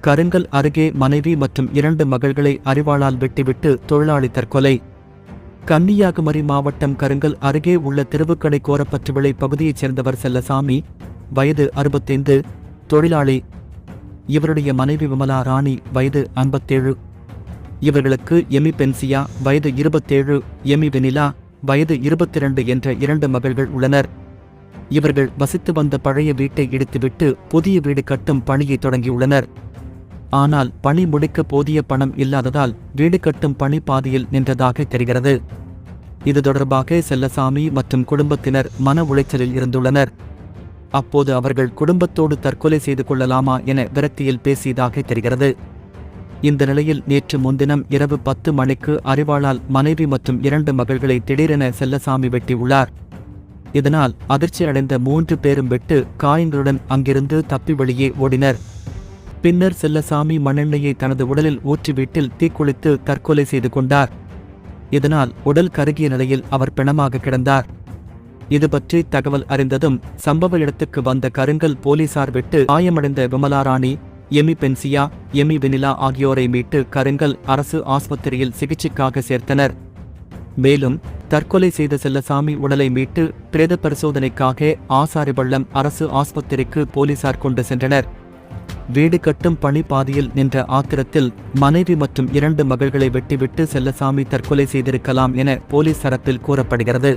கருங்கல் அருகே மனைவி மற்றும் இரண்டு மகள்களை அறிவாளால் வெட்டிவிட்டு தொழிலாளி தற்கொலை. கன்னியாகுமரி மாவட்டம் கருங்கல் அருகே உள்ள திருவுக்கடை கோரப்பற்று விளை பகுதியைச் சேர்ந்தவர் செல்லசாமி வயது அறுபத்தைந்து தொழிலாளி. இவருடைய மனைவி விமலா ராணி வயது ஐம்பத்தேழு. இவர்களுக்கு எமி பென்சியா வயது இருபத்தேழு எமி வெனிலா வயது இருபத்திரண்டு என்ற இரண்டு மகள்கள் உள்ளனர். இவர்கள் வசித்து வந்த பழைய வீட்டை இடித்துவிட்டு புதிய வீடு கட்டும் பணியை தொடங்கியுள்ளனர். ஆனால் பணி முடிக்க போதிய பணம் இல்லாததால் வீடு கட்டும் பணி பாதியில் நின்றதாக தெரிகிறது. இது தொடர்பாக செல்லசாமி மற்றும் குடும்பத்தினர் மன உளைச்சலில் இருந்துள்ளனர். அப்போது அவர்கள் குடும்பத்தோடு தற்கொலை செய்து கொள்ளலாமா என விரக்தியில் பேசியதாக தெரிகிறது. இந்த நிலையில் நேற்று முன்தினம் இரவு பத்து மணிக்கு அறிவாளால் மனைவி மற்றும் இரண்டு மகள்களை திடீரென செல்லசாமி வெட்டியுள்ளார். இதனால் அதிர்ச்சி அடைந்த மூன்று பேரும் வெட்டு காயங்களுடன் அங்கிருந்து தப்பி வெளியே ஓடினர். பின்னர் செல்லசாமி மண்ணெண்ணெயை தனது உடலில் ஊற்றி வீட்டில் தீக்குளித்து தற்கொலை செய்து கொண்டார். இதனால் உடல் கருகிய நிலையில் அவர் பிணமாக கிடந்தார். இது பற்றி தகவல் அறிந்ததும் சம்பவ இடத்துக்கு வந்த கருங்கல் போலீசார் விட்டு காயமடைந்த விமலாராணி எமி. பென்சியா எமி. வெனிலா ஆகியோரை மீட்டு கருங்கல் அரசு ஆஸ்பத்திரியில் சிகிச்சைக்காக சேர்த்தனர். மேலும் தற்கொலை செய்த செல்லசாமி உடலை மீட்டு பிரேத பரிசோதனைக்காக ஆசாரிபள்ளம் அரசு ஆஸ்பத்திரிக்கு போலீசார் கொண்டு சென்றனர். வீடு கட்டும் பணி பாதியில் நின்ற ஆத்திரத்தில் மனைவி மற்றும் இரண்டு மகள்களை வெட்டிவிட்டு செல்லசாமி தற்கொலை செய்திருக்கலாம் என போலீஸ் தரப்பில் கூறப்படுகிறது.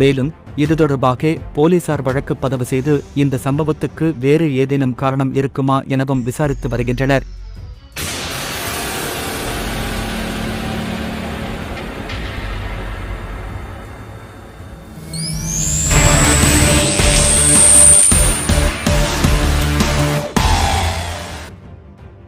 மேலும் இது தொடர்பாக போலீசார் வழக்கு பதிவு செய்து இந்த சம்பவத்துக்கு வேறு ஏதேனும் காரணம் இருக்குமா எனவும் விசாரித்து வருகின்றனர்.